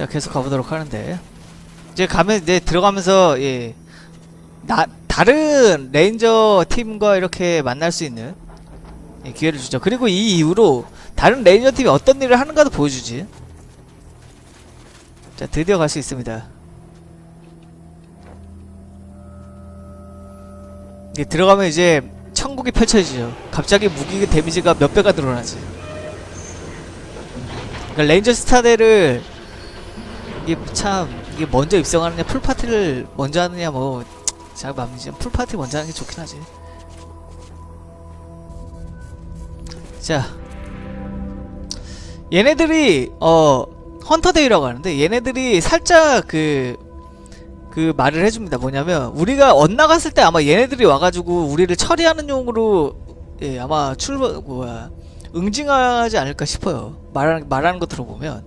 자 계속 가보도록 하는데 이제 가면 이제 들어가면서 예. 나 다른 레인저 팀과 이렇게 만날 수 있는 예, 기회를 주죠. 그리고 이 이후로 다른 레인저 팀이 어떤 일을 하는가도 보여주지. 자 드디어 갈 수 있습니다. 이게 들어가면 이제 천국이 펼쳐지죠. 갑자기 무기 데미지가 몇 배가 늘어나지. 그러니까 레인저 스타대를 이게 참 이게 먼저 입성하느냐 풀 파티를 먼저 하느냐 뭐잘 맘이지 풀 파티 먼저 하는 게 좋긴 하지. 자 얘네들이 어 헌터데이라고 하는데 얘네들이 살짝 그그 말을 해줍니다. 뭐냐면 우리가 엇나갔을 때 아마 얘네들이 와가지고 우리를 처리하는 용으로 예 아마 출발 뭐야 응징하지 않을까 싶어요. 말하는 말하는 거 들어보면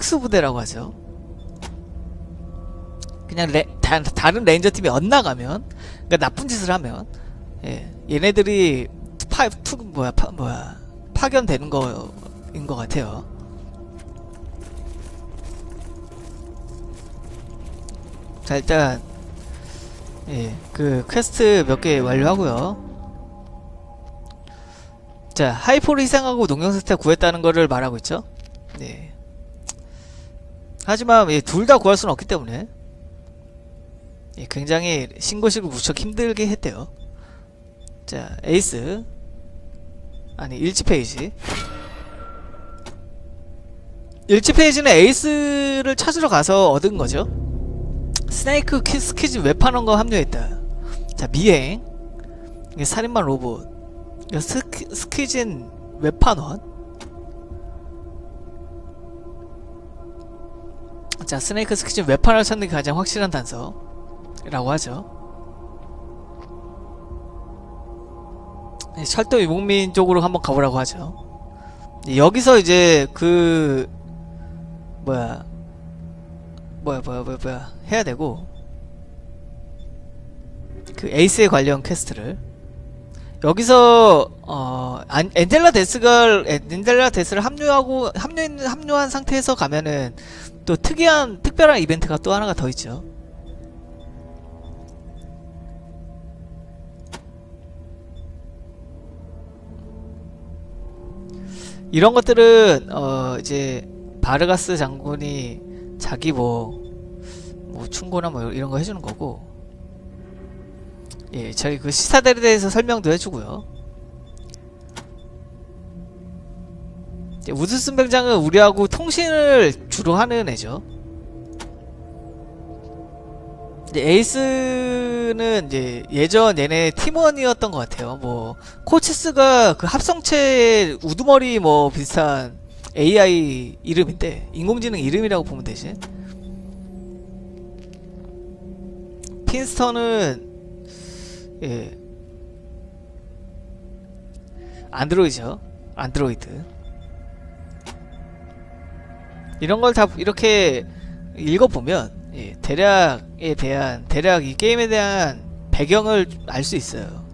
특수부대라고 하죠. 그냥 레, 다, 다른 레인저 팀이 엇나가면 그러니까 나쁜 짓을 하면 예 얘네들이 파 투 뭐야 파 뭐야 파견되는 거인 것 같아요. 자 일단 예 그 퀘스트 몇 개 완료하고요. 자 하이포를 희생하고 농경스타 구했다는 거를 말하고 있죠. 네. 하지만 예, 둘다 구할 수는 없기 때문에 예, 굉장히 신고식을 무척 힘들게 했대요. 자 에이스 아니 일지 페이지 일지 페이지는 에이스를 찾으러 가서 얻은 거죠. 스네이크 키- 스키즈 웹판원과 합류했다. 자 미행 살인마 로봇 스키, 스키진 웹판원 자 스네이크 스키진 웹판을 찾는 게 가장 확실한 단서라고 하죠. 네, 철도 유목민 쪽으로 한번 가보라고 하죠. 네, 여기서 이제 그 뭐야 뭐야 뭐야 뭐야 뭐야 해야 되고 그 에이스에 관련 퀘스트를 여기서 어 안- 엔젤라 데스가 엔젤라 데스를 합류하고 합류 합류한 상태에서 가면은 또 특이한 특별한 이벤트가 또 하나가 더 있죠. 이런 것들은 어 이제 바르가스 장군이 자기 뭐, 뭐 충고나 뭐 이런 거 해주는 거고 예 저희 그 시사들에 대해서 설명도 해주고요 우드슨 병장은 우리하고 통신을 주로 하는 애죠 이제 에이스는 이제 예전 얘네 팀원이었던 것 같아요 뭐 코치스가 그 합성체 우두머리 뭐 비슷한 AI 이름인데 인공지능 이름이라고 보면 되지. 핀스턴은 예 안드로이죠. 안드로이드. 이런 걸 다 이렇게 읽어보면 예, 대략에 대한 대략 이 게임에 대한 배경을 알 수 있어요.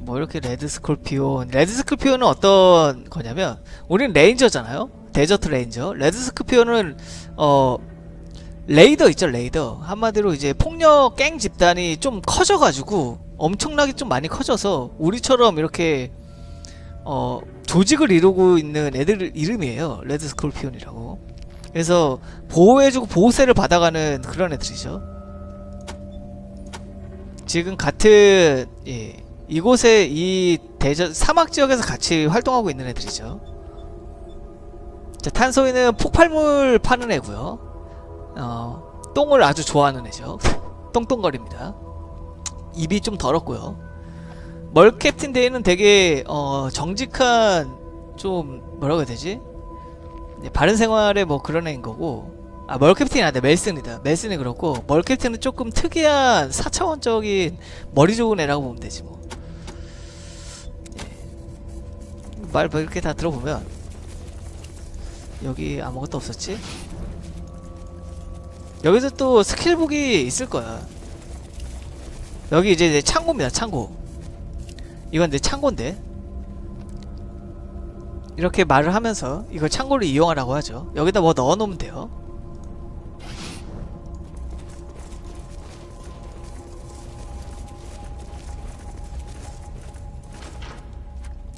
뭐 이렇게 레드 스콜피온 레드 스콜피온은 어떤 거냐면 우리는 레인저잖아요? 데저트 레인저. 레드 스콜피온은 어 레이더 있죠 레이더. 한마디로 이제 폭력 갱 집단이 좀 커져가지고 엄청나게 좀 많이 커져서 우리처럼 이렇게 어 조직을 이루고 있는 애들 이름이에요 레드 스콜피온이라고 그래서 보호해주고 보호세를 받아가는 그런 애들이죠 지금 같은 예 이곳에 이 대저 사막 지역에서 같이 활동하고 있는 애들이죠. 자, 탄소이는 폭발물 파는 애고요. 어, 똥을 아주 좋아하는 애죠. 똥똥거립니다. 입이 좀 더럽고요. 멀 캡틴 데이는 되게 어, 정직한 좀 뭐라고 해야 되지? 네, 바른 생활의 뭐 그런 애인 거고. 아 멀캡틴이 아니라 멜슨이다. 멜슨이 그렇고 멀캡틴은 조금 특이한 4차원적인 머리 좋은 애라고 보면 되지 뭐. 말뭐 이렇게 다 들어보면 여기 아무것도 없었지? 여기서 또 스킬북이 있을 거야. 여기 이제 내 창고입니다 창고 이건 내 창고인데 이렇게 말을 하면서 이걸 창고를 이용하라고 하죠. 여기다 뭐 넣어놓으면 돼요.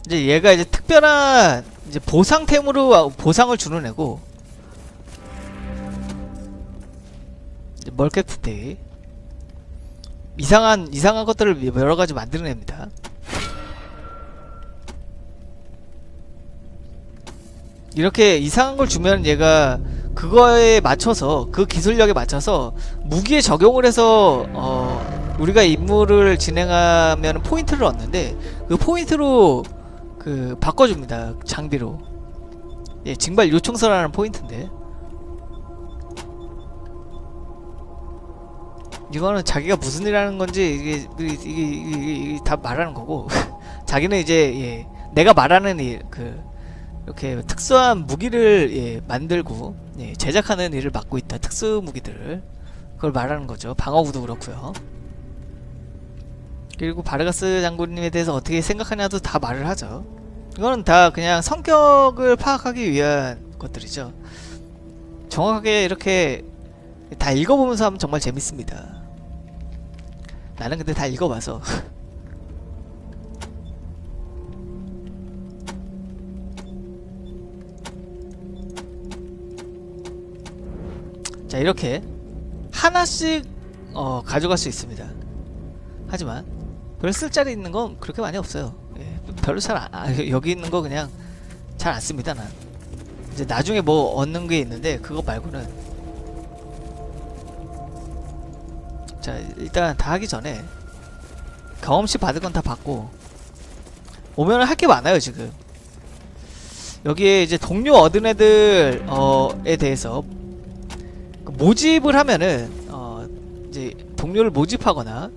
이제 얘가 이제 특별한 이제 보상템으로 보상을 주는 애고 이제 멀캡트데이 이상한 이상한 것들을 여러 가지 만드는 애입니다. 이렇게 이상한 걸 주면 얘가 그거에 맞춰서 그 기술력에 맞춰서 무기에 적용을 해서 어 우리가 임무를 진행하면 포인트를 얻는데 그 포인트로 그 바꿔줍니다 장비로. 예 징발 요청서라는 포인트인데. 이거는 자기가 무슨 일 하는 건지 이게 이게, 이게, 이게, 다 말하는 거고. 자기는 이제 예 내가 말하는 일 그 이렇게 특수한 무기를 예, 만들고 예, 제작하는 일을 맡고 있다. 특수 무기들을 그걸 말하는 거죠. 방어구도 그렇고요. 그리고 바르가스 장군님에 대해서 어떻게 생각하냐도 다 말을 하죠. 이거는 다 그냥 성격을 파악하기 위한 것들이죠. 정확하게 이렇게 다 읽어보면서 하면 정말 재밌습니다. 나는 근데 다 읽어봐서 자 이렇게 하나씩 어, 가져갈 수 있습니다. 하지만 별 쓸자리 있는 건 그렇게 많이 없어요. 예, 별로 잘 안, 아, 여기 있는 거 그냥 잘 안 씁니다. 난 이제 나중에 뭐 얻는 게 있는데 그거 말고는 자 일단 다 하기 전에 경험치 받을 건 다 받고 오면 할 게 많아요 지금. 여기에 이제 동료 얻은 애들 어에 대해서 그 모집을 하면은 어 이제 동료를 모집하거나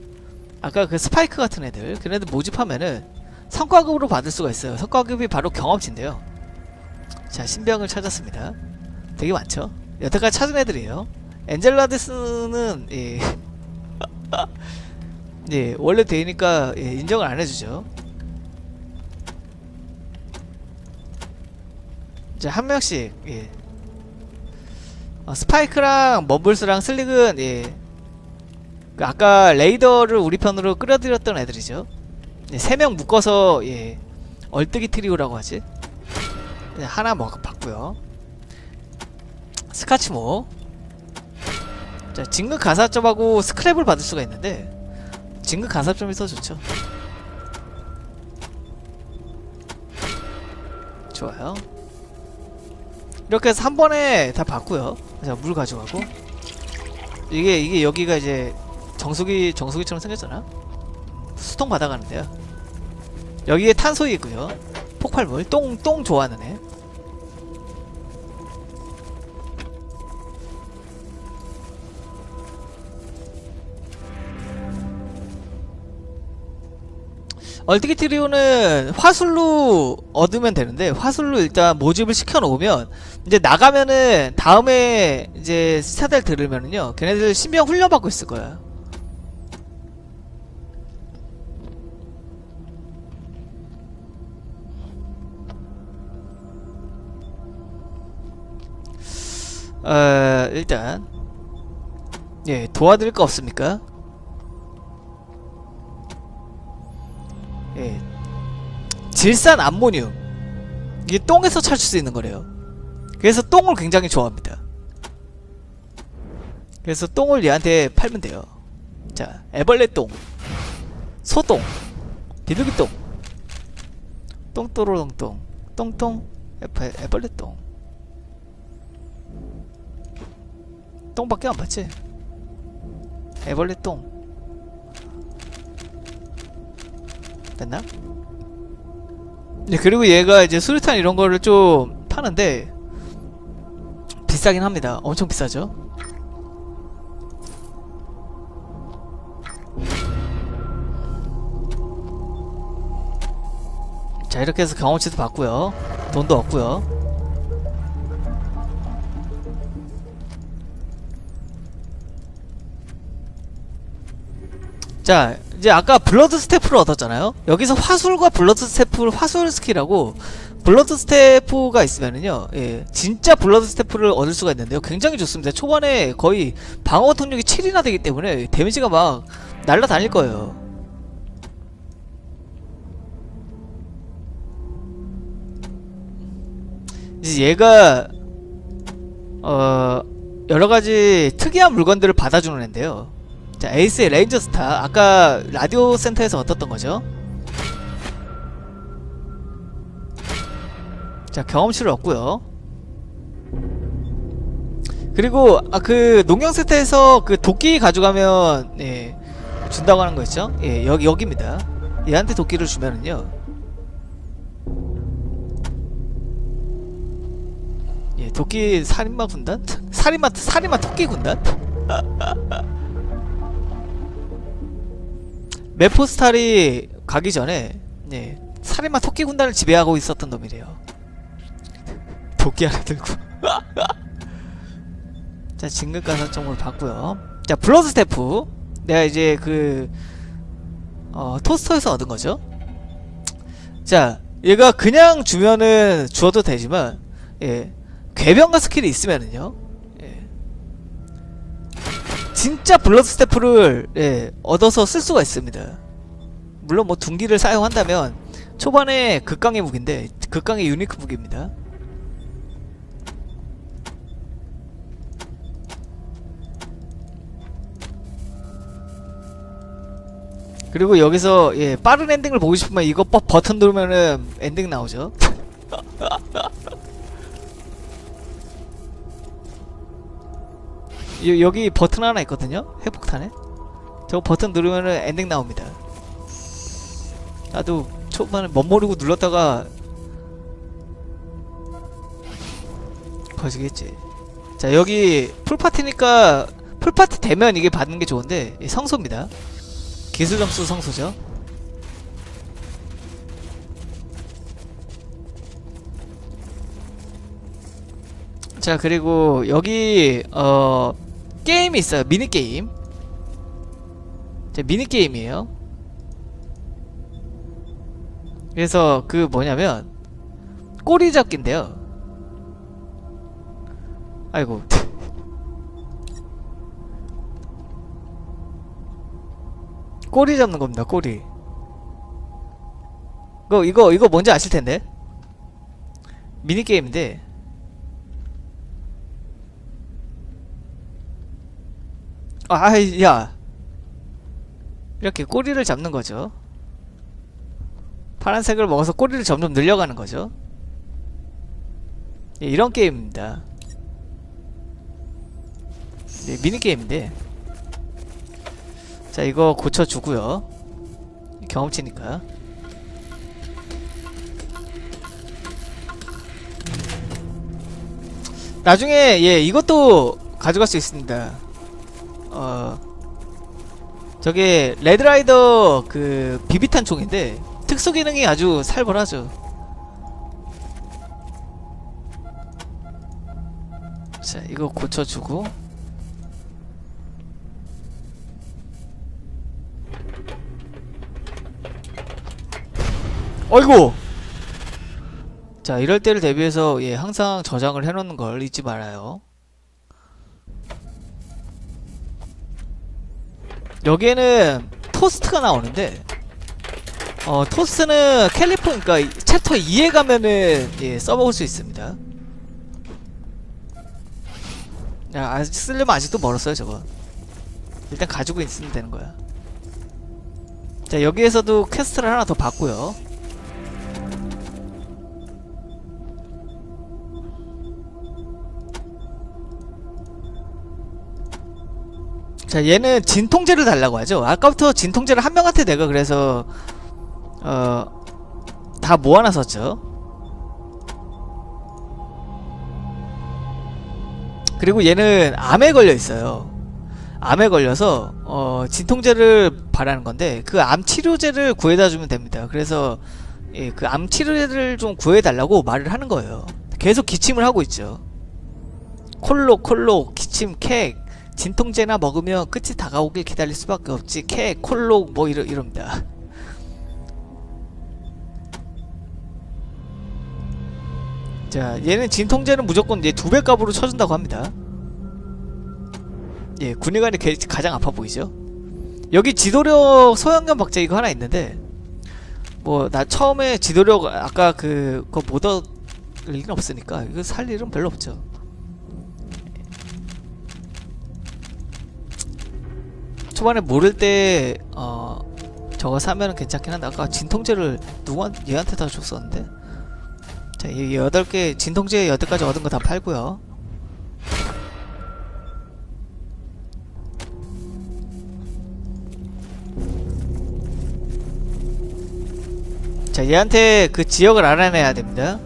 아까 그 스파이크 같은 애들 그런 애들 모집하면은 성과급으로 받을 수가 있어요. 성과급이 바로 경험치인데요. 자 신병을 찾았습니다. 되게 많죠. 여태까지 찾은 애들이에요. 엔젤라데스는 예. 예 원래 되니까 예, 인정을 안 해주죠. 이제 한 명씩 예. 어, 스파이크랑 머블스랑 슬릭은 예. 그 아까 레이더를 우리 편으로 끌어들였던 애들이죠. 네, 세명 묶어서 예. 얼뜨기 트리오라고 하지. 네, 하나 먹 받고요. 스카치모. 자, 진급 가사점하고 스크랩을 받을 수가 있는데 진급 가사점이 더 좋죠. 좋아요. 이렇게 해서 한 번에 다 받고요. 자, 물 가져가고. 이게, 이게 여기가 이제 정수기, 정수기처럼 생겼잖아? 수통 받아가는데요. 여기에 탄소 있고요. 폭발물, 똥, 똥 좋아하는 애. 얼티기 트리오는 화술로 얻으면 되는데 화술로 일단 모집을 시켜 놓으면 이제 나가면은 다음에 이제 스타들 들으면은요 걔네들 신병 훈련 받고 있을 거야. 어 일단 예 도와드릴 거 없습니까? 예. 질산 암모늄. 이게 똥에서 찾을 수 있는 거래요. 그래서 똥을 굉장히 좋아합니다. 그래서 똥을 얘한테 팔면 돼요. 자, 애벌레 똥, 소똥, 비둘기 똥, 똥또로롱똥, 똥똥, 애벌, 애벌레 똥. 똥밖에 안 받지? 애벌레 똥. 됐나? 네, 그리고 얘가 이제 수류탄 이런 거를 좀 파는데 비싸긴 합니다. 엄청 비싸죠? 자 이렇게 해서 경험치도 받고요. 돈도 얻고요. 자 이제 아까 블러드 스태프를 얻었잖아요 여기서 화술과 블러드 스태프를 화술 스킬하고 블러드 스태프가 있으면은요, 예, 진짜 블러드 스태프를 얻을 수가 있는데요. 굉장히 좋습니다. 초반에 거의 방어 통력이 7이나 되기 때문에 데미지가 막 날라다닐 거예요. 이제 얘가 어 여러 가지 특이한 물건들을 받아주는 앤데요. 자, 에이스의 레인저 스타. 아까 라디오 센터에서 얻었던 거죠. 자, 경험치를 얻고요. 그리고 아 그 농경 세트에서 그 도끼 가져가면 예 준다고 하는 거 있죠? 예, 여기 여기입니다. 얘한테 도끼를 주면은요. 예, 도끼 살인마 군단? 살인마 살인마 토끼 군단? 메포스탈이 가기 전에 예, 살인마 토끼 군단을 지배하고 있었던 놈이래요. 도끼 하나 들고. 자, 진급 가산점을 받고요. 자, 블러드 스태프. 내가 이제 그 어, 토스터에서 얻은 거죠. 자, 얘가 그냥 주면은 주어도 되지만 예. 궤변가 스킬이 있으면은요. 예. 진짜 블러드 스태프를 예, 얻어서 쓸 수가 있습니다. 물론 뭐 둔기를 사용한다면 초반에 극강의 무기인데 극강의 유니크 무기입니다. 그리고 여기서 예, 빠른 엔딩을 보고 싶으면 이거 버, 버튼 누르면은 엔딩 나오죠. 여, 여기 버튼 하나 있거든요. 회복탄에. 저거 버튼 누르면은 엔딩 나옵니다. 나도 초반에 멋모르고 눌렀다가 거시겠지. 자 여기 풀파티니까 풀파티 되면 이게 받는 게 좋은데 이 성소입니다. 기술 점수 성소죠. 자 그리고 여기 어 게임이 있어요 미니 게임. 자 미니 게임이에요. 그래서 그 뭐냐면 꼬리 잡기인데요. 아이고 꼬리 잡는 겁니다. 꼬리. 이거 이거 이거 뭔지 아실 텐데. 미니 게임인데. 아, 야. 이렇게 꼬리를 잡는 거죠. 파란색을 먹어서 꼬리를 점점 늘려가는 거죠. 예, 이런 게임입니다. 네, 미니 게임인데. 자 이거 고쳐주고요 경험치니까 나중에 예 이것도 가져갈 수 있습니다 어 저게 레드라이더 그 비비탄 총인데 특수 기능이 아주 살벌하죠 자 이거 고쳐주고 어이구! 자, 이럴 때를 대비해서 예, 항상 저장을 해놓는 걸 잊지 말아요. 여기에는 토스트가 나오는데 어, 토스트는 캘리포, 그니까 챕터 2에 가면은 예, 써먹을 수 있습니다. 야, 아직 쓰려면 아직도 멀었어요, 저거. 일단 가지고 있으면 되는 거야. 자, 여기에서도 퀘스트를 하나 더 받고요. 자 얘는 진통제를 달라고 하죠. 아까부터 진통제를 한 명한테 내가 그래서 어 다 모아놨었죠. 그리고 얘는 암에 걸려 있어요. 암에 걸려서 어 진통제를 바라는 건데 그 암 치료제를 구해다 주면 됩니다. 그래서 예, 그 암 치료제를 좀 구해달라고 말을 하는 거예요. 계속 기침을 하고 있죠. 콜로 콜로 기침 캑 진통제나 먹으면 끝이 다가오길 기다릴 수밖에 없지. 캐 콜록 뭐 이러, 이럽니다. 자 얘는 진통제는 무조건 이제 두배 값으로 쳐준다고 합니다. 예 군의관이 게- 가장 아파 보이죠? 여기 지도력 소형견 박제 이거 하나 있는데 뭐 나 처음에 지도력 아까 그거 못 얻을 일은 없으니까 이거 살 일은 별로 없죠 초반에 모를 때 어 저거 사면은 괜찮긴 한데 아까 진통제를 누구한 얘한테 다 줬었는데 자, 이 여덟 개 진통제 여덟 가지 얻은 거 다 팔고요. 자, 얘한테 그 지역을 알아내야 됩니다.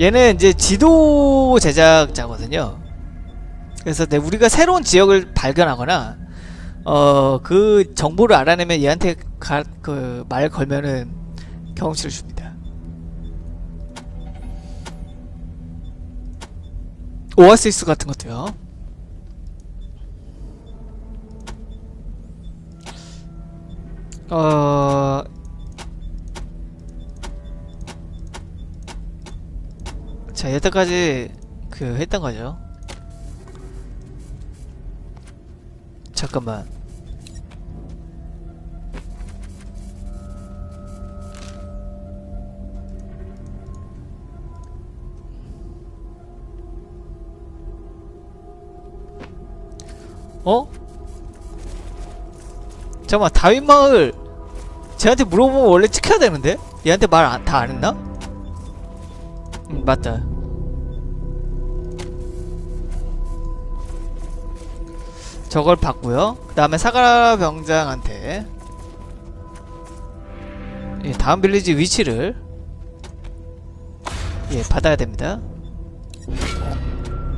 얘는 이제 지도 제작자거든요. 그래서 내 우리가 새로운 지역을 발견하거나 어 그 정보를 알아내면 얘한테 그 말 걸면은 경험치를 줍니다. 오아시스 같은 것도요. 어 자, 여태까지 그 했던 거죠. 잠깐만. 어? 잠깐만 다윈 마을 쟤한테 물어보면 원래 찍혀야 되는데? 얘한테 말 다 안 했나? 응 맞다 저걸 받고요 그 다음에 사가라 병장한테 예, 다음 빌리지 위치를 예 받아야 됩니다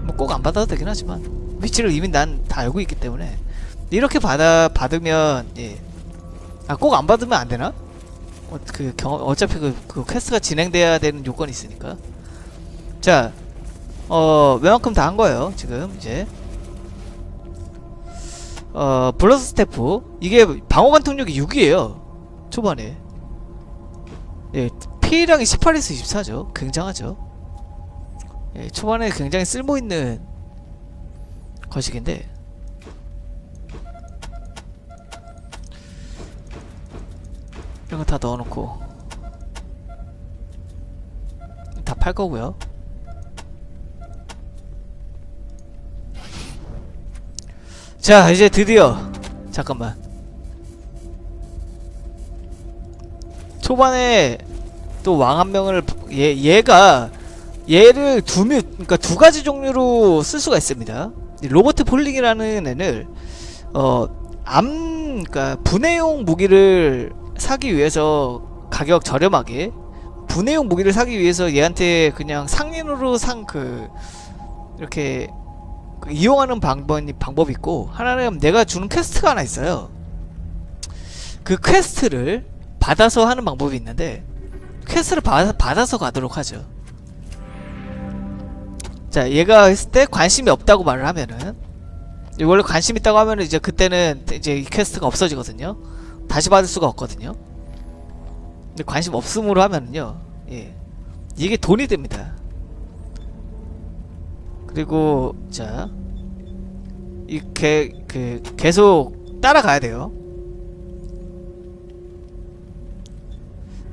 뭐 꼭 안 받아도 되긴 하지만 위치를 이미 난 다 알고 있기 때문에 이렇게 받아 받으면 예. 아 꼭 안 받으면 안 되나? 어, 그 경험 어차피 그, 그 퀘스트가 진행돼야 되는 요건이 있으니까. 자, 어 웬만큼 다 한 거예요 지금 이제. 어 블러스 스태프 이게 방어관 통력이 6이에요 초반에. 예 피해량이 18에서 24죠. 굉장하죠. 예 초반에 굉장히 쓸모 있는 거식인데 이런 거 다 넣어놓고 다 팔 거고요. 자 이제 드디어 잠깐만 초반에 또 왕 한 명을 얘 얘가 얘를 두뮤 그러니까 두 가지 종류로 쓸 수가 있습니다. 이 로버트 폴링이라는 애를 어암 그러니까 분해용 무기를 사기 위해서 가격 저렴하게 분해용 무기를 사기 위해서 얘한테 그냥 상인으로 상그 이렇게 그 이용하는 방법이 방법이 있고 하나는 내가 주는 퀘스트가 하나 있어요. 그 퀘스트를 받아서 하는 방법이 있는데 퀘스트를 받아, 받아서 가도록 하죠. 자, 얘가 했을 때 관심이 없다고 말을 하면은 원래 관심 있다고 하면은 이제 그때는 이제 이 퀘스트가 없어지거든요. 다시 받을 수가 없거든요. 근데 관심 없음으로 하면은요, 예, 이게 돈이 됩니다. 그리고 자, 이렇게 그 계속 따라가야 돼요.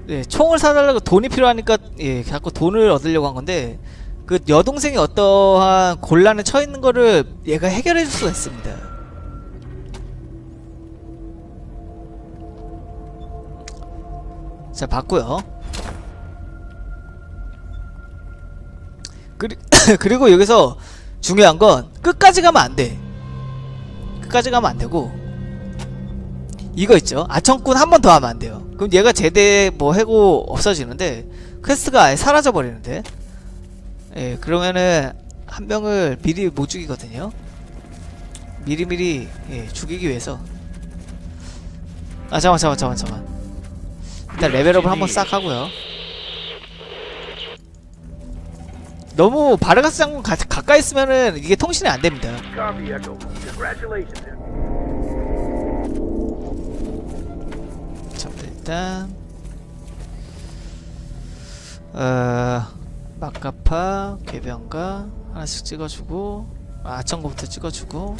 예, 총을 사달라고 돈이 필요하니까 예, 자꾸 돈을 얻으려고 한 건데 그 여동생이 어떠한 곤란에 처해 있는 거를 얘가 해결해 줄 수가 있습니다. 자, 봤고요. 그리, 그리고 여기서 중요한 건 끝까지 가면 안 돼. 끝까지 가면 안 되고 이거 있죠. 아청꾼 한 번 더 하면 안 돼요. 그럼 얘가 제대 뭐 해고 없어지는데 퀘스트가 아예 사라져 버리는데. 예, 그러면은 한 명을 미리 못 죽이거든요. 미리미리 예, 죽이기 위해서. 아 잠깐 잠깐 잠깐 잠깐. 일단 레벨업을 한번 싹 하고요. 너무 바르가스 장군 가, 가까이 있으면은 이게 통신이 안 됩니다. 자, 일단. 어, 막가파, 궤병가 하나씩 찍어주고 아청고부터 찍어주고.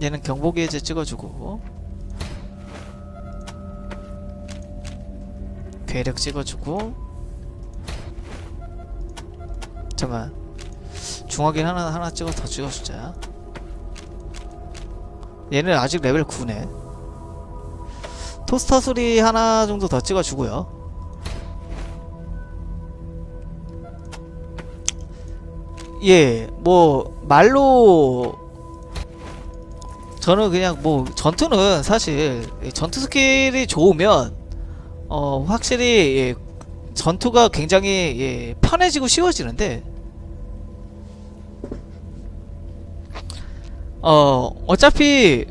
얘는 경보기 해제 찍어주고. 괴력 찍어주고 잠깐 중화기는 하나 하나 찍어 더 찍어 주자 얘는 아직 레벨 9네. 토스터 소리 하나 정도 더 찍어 주고요. 예, 뭐 말로 저는 그냥 뭐 전투는 사실 이 전투 스킬이 좋으면 어 확실히 예, 전투가 굉장히 예, 편해지고 쉬워지는데 어 어차피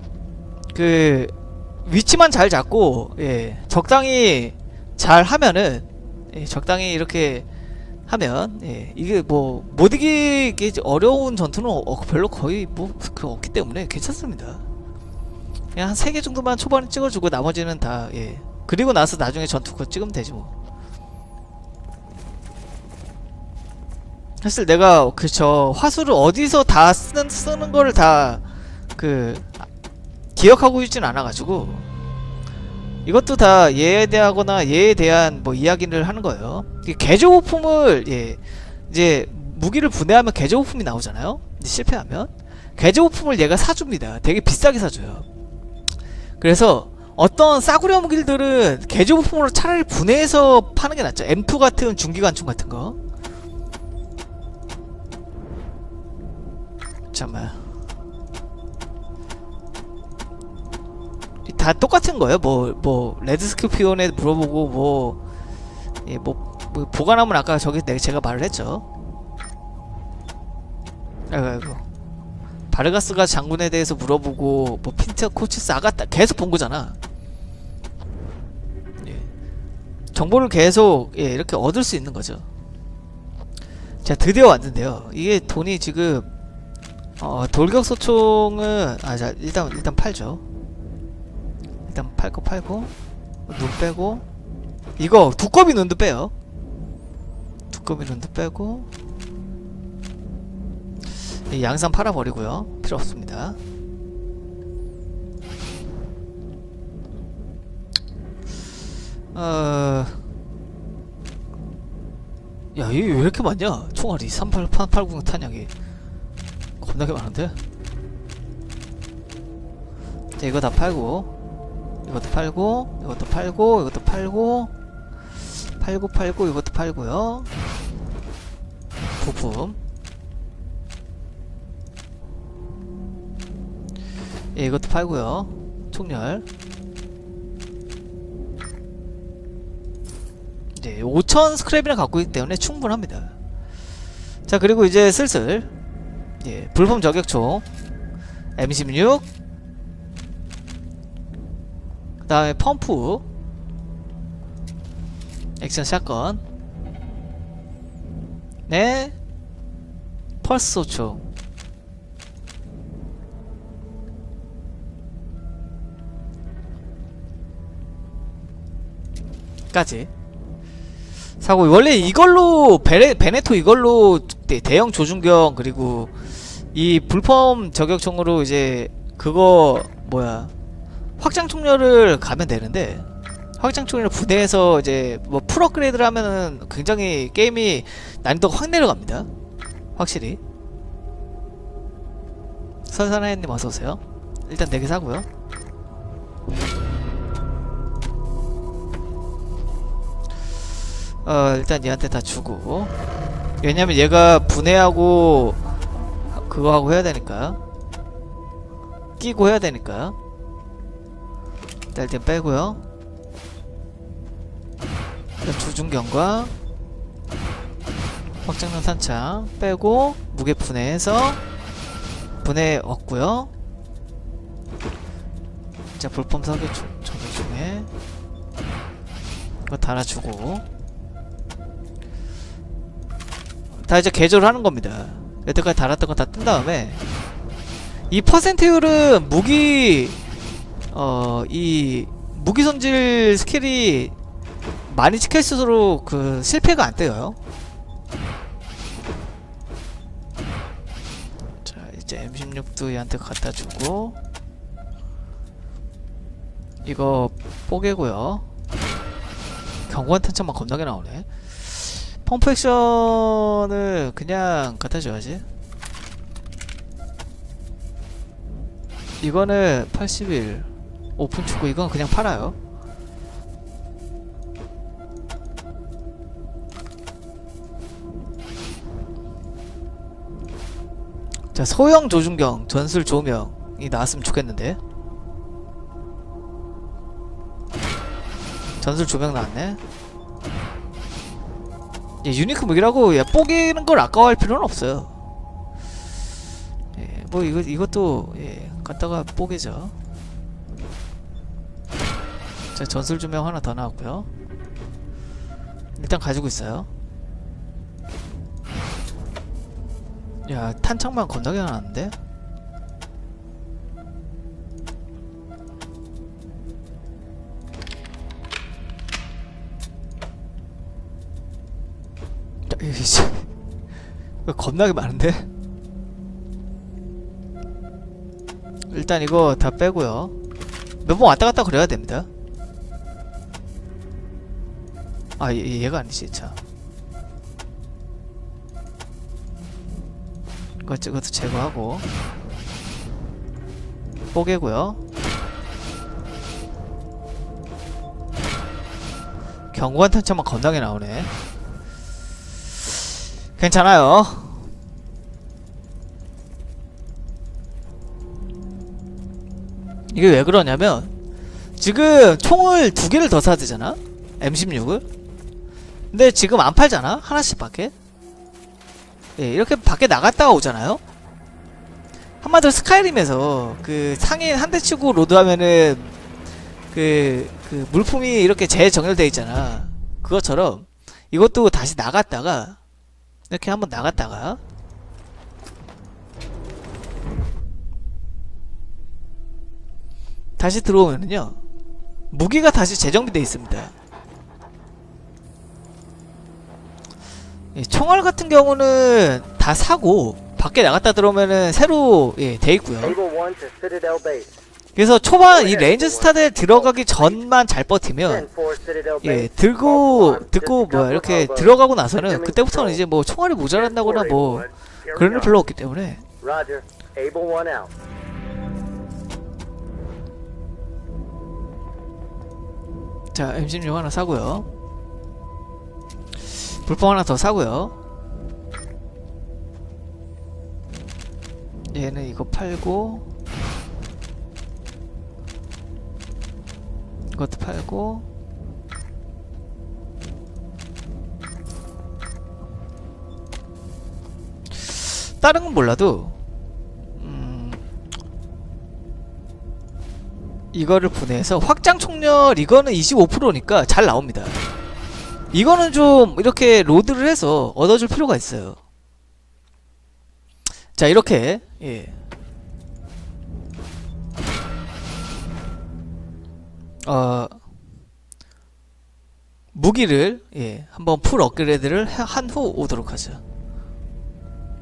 그 위치만 잘 잡고 예, 적당히 잘 하면은 예, 적당히 이렇게 하면 예, 이게 뭐 못 이기기 어려운 전투는 어, 별로 거의 뭐 그 없기 때문에 괜찮습니다. 그냥 한 세 개 정도만 초반에 찍어주고 나머지는 다 예. 그리고 나서 나중에 전투 거 찍으면 되지 뭐. 사실 내가 그저 화수를 어디서 다 쓰는 쓰는 거를 다 그 기억하고 있진 않아가지고 이것도 다 얘에 대하거나 얘에 대한 뭐 이야기를 하는 거예요. 이 개조부품을 예 이제 무기를 분해하면 개조부품이 나오잖아요. 실패하면 개조부품을 얘가 사줍니다. 되게 비싸게 사줘요. 그래서 어떤 싸구려 무기들은 개조부품으로 차라리 분해해서 파는 게 낫죠. M2 같은 중기관총 같은 거. 잠깐만. 다 똑같은 거예요. 뭐, 뭐, 레드스큐피온에 물어보고, 뭐, 예, 뭐, 뭐 보관하면 아까 저기 내가 제가 말을 했죠. 아이고, 아이고. 바르가스가 장군에 대해서 물어보고, 뭐, 핀트 코치스 아가타 계속 본 거잖아. 예. 정보를 계속, 예, 이렇게 얻을 수 있는 거죠. 자, 드디어 왔는데요. 이게 돈이 지금, 어, 돌격소총은, 아, 자, 일단, 일단 팔죠. 일단 팔고 팔고 눈 빼고 이거 두꺼비 눈도 빼요 두꺼비 눈도 빼고 이 양산 팔아버리고요 필요 없습니다 어... 야, 이게 왜 이렇게 많냐? 총알이 38880 탄약이 겁나게 많은데? 자, 이거 다 팔고 이것도 팔고 이것도 팔고 이것도 팔고 팔고 팔고 이것도 팔고요. 부품. 예, 이것도 팔고요. 총열. 이제 5000 스크랩이나 갖고 있기 때문에 충분합니다. 자 그리고 이제 슬슬 예, 불법 저격총. M16 그 다음에 펌프. 액션 샷건. 네. 펄스 소총. 까지. 사고 원래 이걸로 베레, 베네토 이걸로 대, 대형 조준경 그리고 이 불법 저격총으로 이제 그거 뭐야 확장 총열을 가면 되는데 확장 총열을 분해해서 이제 뭐 풀업그레이드를 하면은 굉장히 게임이 난이도가 확 내려갑니다. 확실히. 선선하님 어서 오세요. 일단 4개 사고요. 어 일단 얘한테 다 주고 왜냐면 얘가 분해하고 그거 하고 해야 되니까 끼고 해야 되니까 일단 일단 빼고요. 일단 조준경과 확장용 탄창 빼고 무게 분해해서 분해 얻고요. 자 불법 사격 저격 중에 이거 달아주고 다 이제 개조를 하는 겁니다. 여태까지 달았던 거다뜬 다음에 이 퍼센트율은 무기 어, 이 무기 손질 스킬이 많이 찍힐수록 그 실패가 안 돼요. 자 이제 M16도 얘한테 갖다 주고 이거 뽀개고요. 경관 탄창만 겁나게 나오네. 펌프 액션을 그냥 갖다 줘야지. 이거는 81 오픈 축구 이건 그냥 팔아요. 자 소형 조준경 전술 조명이 나왔으면 좋겠는데 전술 조명 나왔네 예, 유니크 무기라고 예, 뽀개는 걸 아까워할 필요는 없어요. 예, 뭐 이거 이것도 예, 갖다가 뽀개죠. 자 전술 조명 하나 더 나왔고요. 일단 가지고 있어요. 야 탄창만 건너게 나왔는데 겁나게 많은데? 일단 이거 다 빼고요. 몇 번 왔다 갔다 그래야 됩니다. 아 얘, 얘가 아니지 참 이거 이것도 제거하고. 뽀개고요. 경관 탄창만 건강에 나오네 괜찮아요. 이게 왜 그러냐면 지금 총을 두 개를 더 사야 되잖아? M16을? 근데 지금 안 팔잖아? 하나씩 밖에? 예, 이렇게 밖에 나갔다가 오잖아요. 한마디로 스카이림에서 그 상인 한 대 치고 로드하면은 그, 그 물품이 이렇게 재정렬돼 있잖아. 그것처럼 이것도 다시 나갔다가 이렇게 한번 나갔다가 다시 들어오면은요 무기가 다시 재정비돼 있습니다. 예, 총알 같은 경우는 다 사고 밖에 나갔다 들어오면은 새로 예, 돼 있고요. Able 1 to Citadel Base. 그래서 초반 이 레인저 스타들 들어가기 전만 잘 버티면 10 for Citadel 예. 들고 듣고 뭐야 이렇게 들어가고 나서는 그때부터는 이제 뭐 총알이 모자란다거나 뭐 그런 일 별로 없기 때문에 Roger. Able 1 out. 자 M16 하나 사고요. 불법 하나 더 사고요. 얘는 이거 팔고 이것도 팔고 다른 건 몰라도 음 이거를 분해해서 확장 총열 이거는 25%니까 잘 나옵니다. 이거는 좀 이렇게 로드를 해서 얻어줄 필요가 있어요. 자 이렇게 예. 어 무기를 예 한번 풀 업그레이드를 한 후 오도록 하죠.